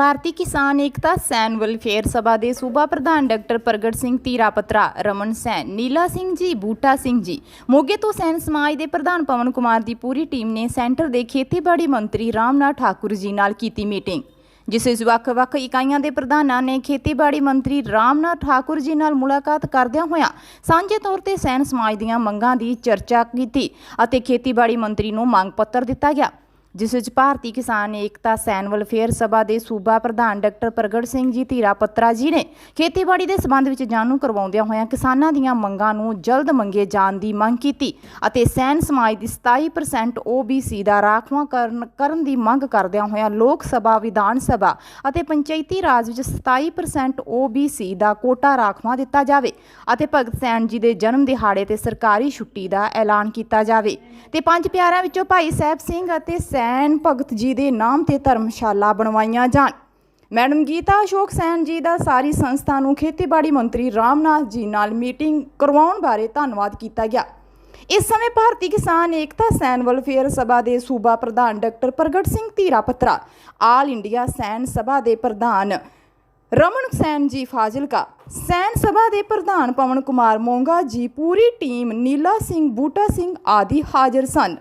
ਭਾਰਤੀ ਕਿਸਾਨ ਏਕਤਾ ਸੈਨ ਵੈਲਫੇਅਰ ਸਭਾ ਦੇ ਸੂਬਾ ਪ੍ਰਧਾਨ ਡਾਕਟਰ ਪ੍ਰਗਟ ਸਿੰਘ ਤੀਰਾਪਤਰਾ ਰਮਨ ਸੈਨ, ਨੀਲਾ ਸਿੰਘ ਜੀ, ਬੂਟਾ ਸਿੰਘ ਜੀ। ਮੋਗੇ ਤੋਂ ਸੈਨ ਸਮਾਜ ਦੇ ਪ੍ਰਧਾਨ ਪਵਨ ਕੁਮਾਰ ਦੀ ਪੂਰੀ ਟੀਮ ਨੇ ਸੈਂਟਰ ਦੇ ਖੇਤੀਬਾੜੀ ਮੰਤਰੀ ਰਾਮਨਾਥ ਠਾਕੁਰ ਜੀ ਨਾਲ ਕੀਤੀ ਮੀਟਿੰਗ, ਜਿਸ ਵਿੱਚ ਵੱਖ-ਵੱਖ ਇਕਾਈਆਂ ਦੇ ਪ੍ਰਧਾਨਾਂ ਨੇ ਖੇਤੀਬਾੜੀ ਮੰਤਰੀ ਰਾਮਨਾਥ ਠਾਕੁਰ ਜੀ ਨਾਲ ਮੁਲਾਕਾਤ ਕਰਦਿਆਂ ਹੋਇਆਂ ਸਾਂਝੇ ਤੌਰ ਤੇ ਸੈਨ ਸਮਾਜ ਦੀਆਂ ਮੰਗਾਂ ਦੀ ਚਰਚਾ ਕੀਤੀ ਅਤੇ ਖੇਤੀਬਾੜੀ ਮੰਤਰੀ ਨੂੰ ਮੰਗ ਪੱਤਰ ਦਿੱਤਾ ਗਿਆ। ਜਿਸ ਵਿੱਚ ਭਾਰਤੀ ਕਿਸਾਨ ਏਕਤਾ ਸੈਨ ਵੈਲਫੇਅਰ ਸਭਾ ਦੇ ਸੂਬਾ ਪ੍ਰਧਾਨ ਡਾਕਟਰ ਪ੍ਰਗਟ ਸਿੰਘ ਜੀ ਧੀਰਾ ਪੱਤਰਾ ਜੀ ਨੇ ਖੇਤੀਬਾੜੀ ਦੇ ਸਬੰਧ ਵਿੱਚ ਜਾਣੂ ਕਰਵਾਉਂਦਿਆਂ ਹੋਇਆਂ ਕਿਸਾਨਾਂ ਦੀਆਂ ਮੰਗਾਂ ਨੂੰ ਜਲਦ ਮੰਗੇ ਜਾਣ ਦੀ ਮੰਗ ਕੀਤੀ ਅਤੇ ਸੈਨ ਸਮਾਜ ਦੀ 27% OBC ਦਾ ਰਾਖਵਾਂ ਕਰਨ ਕਰਨ ਦੀ ਮੰਗ ਕਰਦਿਆਂ ਹੋਇਆਂ ਲੋਕ ਸਭਾ, ਵਿਧਾਨ ਸਭਾ ਅਤੇ ਪੰਚਾਇਤੀ ਰਾਜ ਵਿੱਚ 27% OBC ਦਾ ਕੋਟਾ ਰਾਖਵਾਂ ਦਿੱਤਾ ਜਾਵੇ ਅਤੇ ਭਗਤ ਸੈਨ ਜੀ ਦੇ ਜਨਮ ਦਿਹਾੜੇ ਤੇ ਸਰਕਾਰੀ ਛੁੱਟੀ ਦਾ ਐਲਾਨ ਕੀਤਾ ਜਾਵੇ। ਤੇ ਪੰਜ ਪਿਆਰਿਆਂ ਵਿੱਚੋਂ ਭਾਈ ਸਾਹਿਬ ਸਿੰਘ ਅਤੇ ਸੈਨ ਭਗਤ ਜੀ ਦੇ ਨਾਮ ਤੇ ਧਰਮਸ਼ਾਲਾ ਬਣਵਾਈਆਂ ਜਾਣ। ਮੈਡਮ ਗੀਤਾ ਅਸ਼ੋਕ ਸੈਨ ਜੀ ਦਾ ਸਾਰੀ ਸੰਸਥਾ ਨੂੰ ਖੇਤੀਬਾੜੀ ਮੰਤਰੀ ਰਾਮਨਾਥ ਜੀ ਨਾਲ ਮੀਟਿੰਗ ਕਰਵਾਉਣ ਬਾਰੇ ਧੰਨਵਾਦ ਕੀਤਾ ਗਿਆ। ਇਸ ਸਮੇਂ ਭਾਰਤੀ ਕਿਸਾਨ ਏਕਤਾ ਸੈਨ ਵੈਲਫੇਅਰ ਸਭਾ ਦੇ ਸੂਬਾ ਪ੍ਰਧਾਨ ਡਾਕਟਰ ਪ੍ਰਗਟ ਸਿੰਘ ਧੀਰਾ ਧੀਰਾਪਤਰਾ, ਆਲ ਇੰਡੀਆ ਸੈਨ ਸਭਾ ਦੇ ਪ੍ਰਧਾਨ ਰਮਨ ਸੈਨ ਜੀ ਫਾਜ਼ਿਲਕਾ, ਸੈਨ ਸਭਾ ਦੇ ਪ੍ਰਧਾਨ ਪਵਨ ਕੁਮਾਰ ਮੋਂਗਾ ਜੀ, ਪੂਰੀ ਟੀਮ ਨੀਲਾ ਸਿੰਘ, ਬੂਟਾ ਸਿੰਘ ਆਦਿ ਹਾਜ਼ਰ ਸਨ।